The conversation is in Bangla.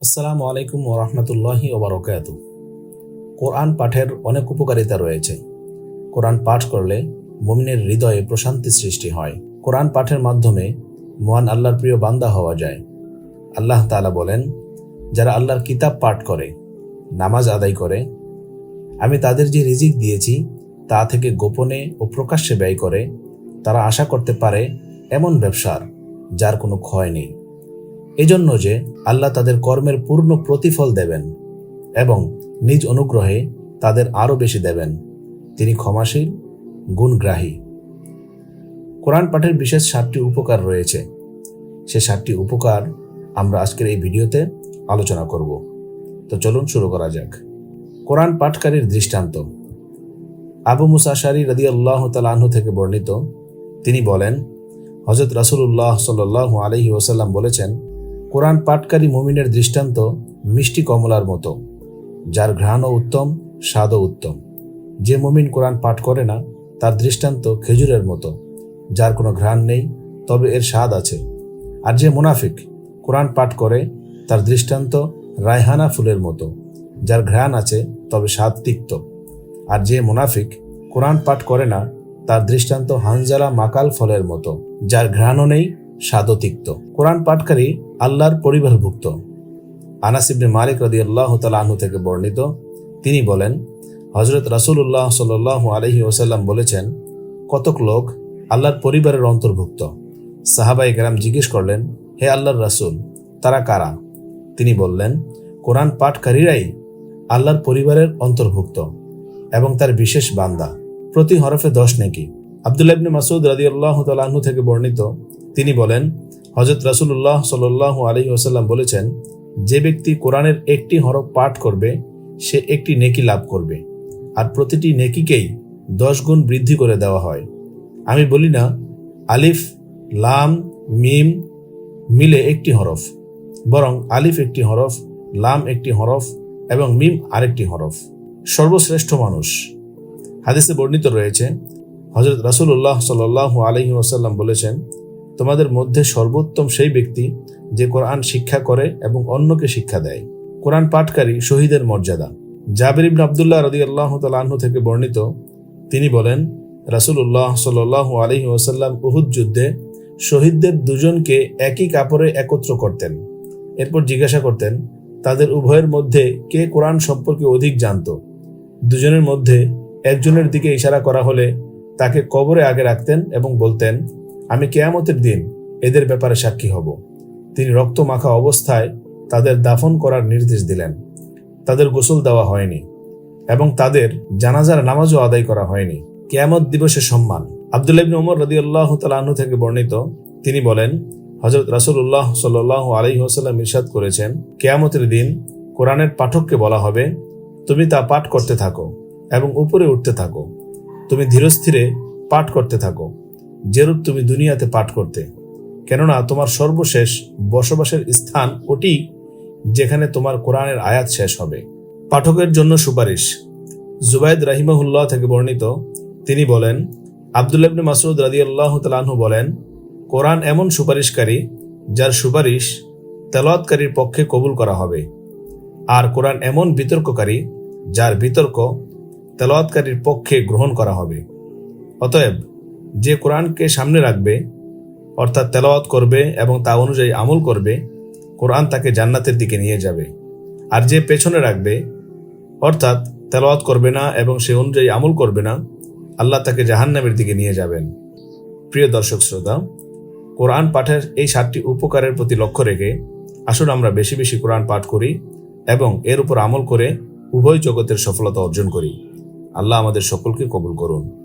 আসসালামু আলাইকুম ওরহমতুল্লাহি ওবরকাত কোরআন পাঠের অনেক উপকারিতা রয়েছে। কোরআন পাঠ করলে মুমিনের হৃদয়ে প্রশান্তি সৃষ্টি হয়। কোরআন পাঠের মাধ্যমে মহান আল্লাহর প্রিয় বান্দা হওয়া যায়। আল্লাহ তাআলা বলেন, যারা আল্লাহর কিতাব পাঠ করে, নামাজ আদায় করে, আমি তাদের যে রিজিক দিয়েছি, তা থেকে গোপনে ও প্রকাশ্যে ব্যয় করে, তারা আশা করতে পারে এমন ব্যবসার, যার কোনো ক্ষয় নেই। এজন্য যে আল্লাহ তাদের কর্মের পূর্ণ প্রতিফল দেবেন এবং নিজ অনুগ্রহে তাদের আরও বেশি দেবেন। তিনি ক্ষমাশীল, গুণগ্রাহী। কোরআন পাঠের বিশেষ সাতটি উপকার রয়েছে। সে সাতটি উপকার আমরা আজকের এই ভিডিওতে আলোচনা করব। তো চলুন শুরু করা যাক। কোরআন পাঠকারীর দৃষ্টান্ত। আবু মুসাশারি রদি আল্লাহ তালাহ থেকে বর্ণিত। তিনি বলেন হজরত রাসুল্লাহ সাল আলহি ওসাল্লাম বলেছেন কোরআন পাঠকারী মুমিনের দৃষ্টান্ত মিষ্টি কমলার মতো, যার ঘ্রাণও উত্তম, স্বাদও উত্তম। যে মুমিন কোরআন পাঠ করে না, তার দৃষ্টান্ত খেজুরের মতো, যার কোনো ঘ্রাণ নেই, তবে এর স্বাদ আছে। আর যে মুনাফিক কোরআন পাঠ করে, তার দৃষ্টান্ত রায়হানা ফুলের মতো, যার ঘ্রাণ আছে, তবে স্বাদ তিক্ত। আর যে মুনাফিক কোরআন পাঠ করে না, তার দৃষ্টান্ত হানজালা মাকাল ফলের মতো, যার ঘ্রাণও নেই, স্বাদও তিক্ত। কোরআন পাঠকারী আল্লাহর পরিবারভুক্ত। আনাসিবনে মালিক রদি আল্লাহ তালাহু থেকে বর্ণিত, তিনি বলেন হজরত রাসুল্লাহ সাল আলহি ওসাল্লাম বলেছেন, কতক লোক আল্লাহর পরিবারের অন্তর্ভুক্ত। সাহাবাই গ্রাম জিজ্ঞেস করলেন, হে আল্লাহর রাসুল, তারা কারা? তিনি বললেন, কোরআন পাঠকারীরাই আল্লাহর পরিবারের অন্তর্ভুক্ত এবং তার বিশেষ বান্দা। প্রতি হরফে দশ নেকি। আবদুল্লাহ মাসুদ রাদি আল্লাহ তালাহু থেকে বর্ণিত তিনি বলেন হজরত রাসুল্লাহ সাল আলী ওসাল্লাম বলেছেন, যে ব্যক্তি কোরআনের একটি হরফ পাঠ করবে, সে একটি নেকি লাভ করবে। আর প্রতিটি নেকিকেই দশ গুণ বৃদ্ধি করে দেওয়া হয়। আমি বলি না, আলিফ, লাম, মিম মিলে একটি হরফ, বরং আলিফ একটি হরফ, লাম একটি হরফ এবং মিম আরেকটি হরফ। সর্বশ্রেষ্ঠ মানুষ। হাদিসে বর্ণিত রয়েছে হজরত রাসুল্লাহ সাল আলহি ওসাল্লাম বলেছেন তোমাদের মধ্যে সর্বোত্তম সেই ব্যক্তি যে কোরআন শিক্ষা করে এবং অন্যকে শিক্ষা দেয়। কোরআন পাঠকারী শহীদের মর্যাদা। জাবির ইবন আবদুল্লাহ রদি আল্লাহ তালাহ থেকে বর্ণিত, তিনি বলেন রাসুল্লাহ সাল আলহি ওসাল্লাম উহুদ যুদ্ধে শহীদদের দুজনকে একই কাপড়ে একত্র করতেন। এরপর জিজ্ঞাসা করতেন, তাদের উভয়ের মধ্যে কে কোরআন সম্পর্কে অধিক জানত? দুজনের মধ্যে একজনের দিকে ইশারা করা হলে তাকে কবরে আগে রাখতেন এবং বলতেন আমি কেয়ামতের দিন এদের ব্যাপারে সাক্ষী হব। তিনি রক্ত মাখা অবস্থায় তাদের দাফন করার নির্দেশ দিলেন। তাদের গোসল দেওয়া হয়নি এবং তাদের জানাজার নামাজও আদায় করা হয়নি। কেয়ামত দিবসের সম্মান। আবদুল্লাহ উমর রদি আল্লাহ তালাহু থেকে বর্ণিত তিনি বলেন হজরত রাসুল্লাহ সাল আলি হোসাল্লাম ইরশাদ করেছেন, কেয়ামতের দিন কোরআনের পাঠককে বলা হবে, তুমি তা পাঠ করতে থাকো এবং উপরে উঠতে থাকো। তুমি ধীরস্থিরে পাঠ করতে থাকো। যেরূপ তুমি দুনিয়াতে পাঠ করতে। কেননা তোমার সর্বশেষ বসবাসের স্থান ওটি, যেখানে তোমার কোরআনের আয়াত শেষ হবে। পাঠকের জন্য সুপারিশ। জুবাইদ রাহিমাহুল্লাহ থেকে বর্ণিত, তিনি বলেন আবদুল্লাবনে মাসুদ রাজি আল্লাহ তালাহু বলেন, কোরআন এমন সুপারিশকারী যার সুপারিশ তেলাওয়াতকারীর পক্ষে কবুল করা হবে। আর কোরআন এমন বিতর্ককারী যার বিতর্ক তেলাওয়াতকারীর পক্ষে গ্রহণ করা হবে। অতএব যে কোরআনকে সামনে রাখবে, অর্থাৎ তেলাওয়াত করবে এবং তা অনুযায়ী আমল করবে, কোরআন তাকে জান্নাতের দিকে নিয়ে যাবে। আর যে পেছনে রাখবে, অর্থাৎ তেলাওয়াত করবে না এবং সে অনুযায়ী আমল করবে না, আল্লাহ তাকে জাহান্নামের দিকে নিয়ে যাবেন। প্রিয় দর্শক শ্রোতা, কোরআন পাঠের এই সাতটি উপকারের প্রতি লক্ষ্য রেখে আসুন আমরা বেশি বেশি কোরআন পাঠ করি এবং এর উপর আমল করে উভয় জগতের সফলতা অর্জন করি। আল্লাহ আমাদের সকলকে কবুল করুন।